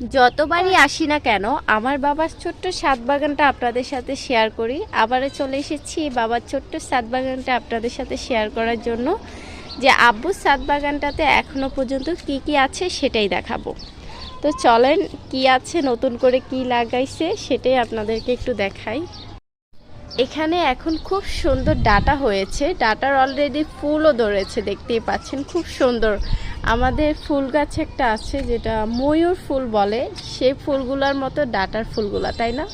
যতবারই আসি না কেন, আমার বাবার ছোট্ট সাত বাগানটা আপনাদের সাথে শেয়ার করি। আবারও চলে এসেছি বাবার ছোট্ট সাত বাগানটা আপনাদের সাথে শেয়ার করার জন্য। যে আব্বুর সাত বাগানটাতে এখনও পর্যন্ত কি কি আছে সেটাই দেখাবো। তো চলেন, কি আছে, নতুন করে কি লাগাইছে সেটাই আপনাদেরকে একটু দেখাই। এখানে এখন খুব সুন্দর ডাটা হয়েছে। ডাটার অলরেডি ফুলও ধরেছে, দেখতেই পাচ্ছেন, খুব সুন্দর। আমাদের ফুল গাছ একটা আছে যেটা ময়ূর ফুল বলে। সেই ফুলগুলোর মতো ডাটার ফুলগুলা, তাই না?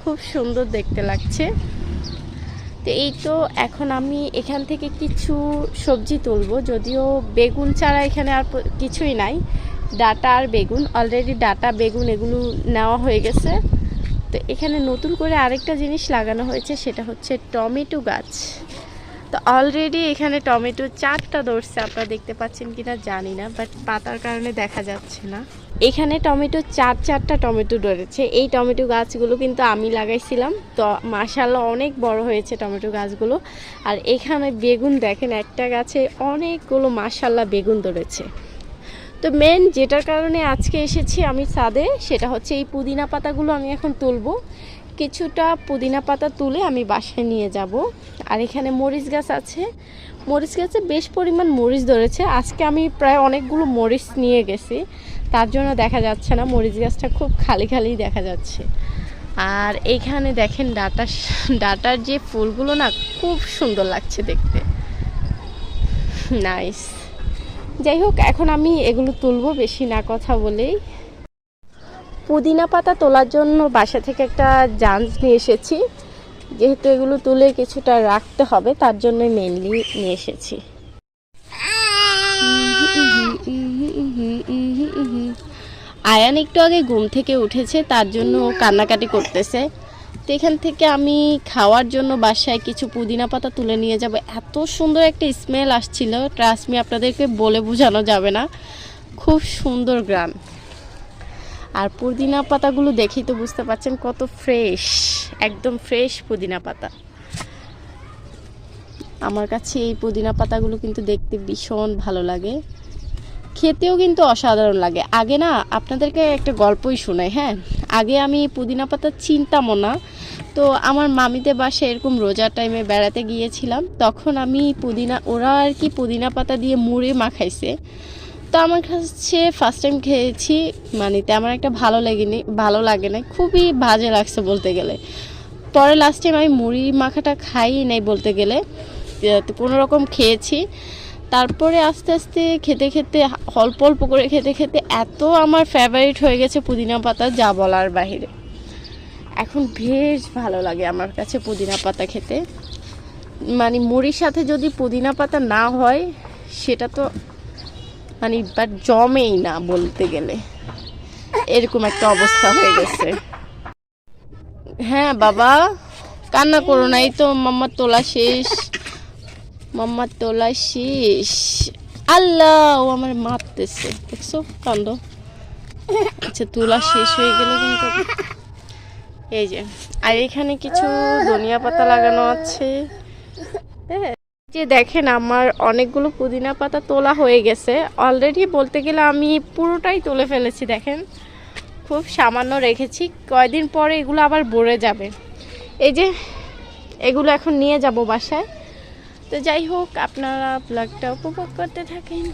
খুব সুন্দর দেখতে লাগছে। তো এই তো এখন আমি এখান থেকে কিছু সবজি তুলবো, যদিও বেগুন ছাড়া এখানে আর কিছুই নাই। ডাটা আর বেগুন অলরেডি ডাটা, বেগুন এগুলো নেওয়া হয়ে গেছে। তো এখানে নতুন করে আরেকটা জিনিস লাগানো হয়েছে, সেটা হচ্ছে টমেটো গাছ। তো অলরেডি এখানে টমেটো চারটা ধরছে, আপনারা দেখতে পাচ্ছেন কিনা জানি না বাট পাতার কারণে দেখা যাচ্ছে না। এখানে টমেটো চার চারটা টমেটো ধরেছে। এই টমেটো গাছগুলো কিন্তু আমি লাগাইছিলাম, তো মাসাল্লাহ অনেক বড় হয়েছে টমেটো গাছগুলো। আর এখানে বেগুন দেখেন, একটা গাছে অনেকগুলো মাসাল্লাহ বেগুন ধরেছে। তো মেন যেটার কারণে আজকে এসেছি আমি ছাদে, সেটা হচ্ছে এই পুদিনা পাতাগুলো আমি এখন তুলবো। কিছুটা পুদিনা পাতা তুলে আমি বাসায় নিয়ে যাব। আর এখানে মরিচ গাছ আছে। মরিচ গাছে বেশ পরিমাণ মরিচ ধরেছে। আজকে আমি প্রায় অনেকগুলো মরিচ নিয়ে গেছি। তার জন্য দেখা যাচ্ছে না, মরিচ গাছটা খুব খালি খালি দেখা যাচ্ছে। আর এইখানে দেখেন ডাটা ডাটার যে ফুলগুলো না খুব সুন্দর লাগছে দেখতে। নাইস। যাই হোক, এখন আমি এগুলো তুলবো, বেশি না কথা বলেই। পুদিনা পাতা তোলার জন্য বাসা থেকে একটা জাঞ্জ নিয়ে এসেছি। যেহেতু এগুলো তুলে কিছুটা রাখতে হবে, তার জন্যই মেনলি নিয়ে এসেছি। আয়ান একটু আগে ঘুম থেকে উঠেছে, তার জন্য কান্নাকাটি করতেছে। তো এখান থেকে আমি খাওয়ার জন্য বাসায় কিছু পুদিনা পাতা তুলে নিয়ে যাব। এত সুন্দর একটা স্মেল আসছিল ট্রাস্টমি আপনাদেরকে বলে বোঝানো যাবে না। খুব সুন্দর গ্রাম। আর পুদিনা পাতাগুলো দেখেই তো বুঝতে পারছেন কত ফ্রেশ একদম ফ্রেশ পুদিনা পাতা। আমার কাছে এই পুদিনা পাতাগুলো কিন্তু দেখতে ভীষণ ভালো লাগে। খেতেও কিন্তু অসাধারণ লাগে। আগে না আপনাদেরকে একটা গল্পই শোনাই হ্যাঁ? আগে আমি পুদিনা পাতা চিনতামও না। তো আমার মামিদের বাসায় এরকম রোজার টাইমে বেড়াতে গিয়েছিলাম। তখন আমি পুদিনা, ওরা আর কি পুদিনা পাতা দিয়ে মুড়ে মাখাইছে। তো আমার কাছে ফার্স্ট টাইম খেয়েছি মানে তেমন একটা ভালো লাগেনি, ভালো লাগে না খুবই বাজে লাগছে বলতে গেলে। পরে লাস্ট টাইম আমি মুড়ি মাখাটা খাই নাই বলতে গেলে কোনো রকম খেয়েছি। তারপরে আস্তে আস্তে খেতে খেতে, অল্প অল্প করে খেতে খেতে এত আমার ফেভারিট হয়ে গেছে পুদিনা পাতা, যা বলার বাহিরে। এখন বেশ ভালো লাগে আমার কাছে পুদিনা পাতা খেতে। মানে মুড়ির সাথে যদি পুদিনা পাতা না হয়, সেটা তো মানে বাট জমেই না বলতে গেলে। এরকম একটা অবস্থা হয়ে গেছে। হ্যাঁ বাবা, কান্না করো না, এই তো মাম্মার তোলা শেষ। মাম্মার তোলা শেষ। আল্লাহ, ও আমার মারতেছে। দেখছ? কান্দ। আচ্ছা তোলা শেষ হয়ে গেলে কিন্তু। এই যে, আর এখানে কিছু ধনিয়া পাতা লাগানো আছে। হ্যাঁ। যে দেখেন আমার অনেকগুলো পুদিনা পাতা তোলা হয়ে গেছে। অলরেডি বলতে গেলে আমি পুরোটাই তুলে ফেলেছি, দেখেন। খুব সামান্য রেখেছি, কয়দিন পরে এগুলো আবার ভরে যাবে। এই যে, এগুলো এখন নিয়ে যাব বাসায়। তো যাই হোক, আপনারা ব্লগটা উপভোগ করতে থাকেন।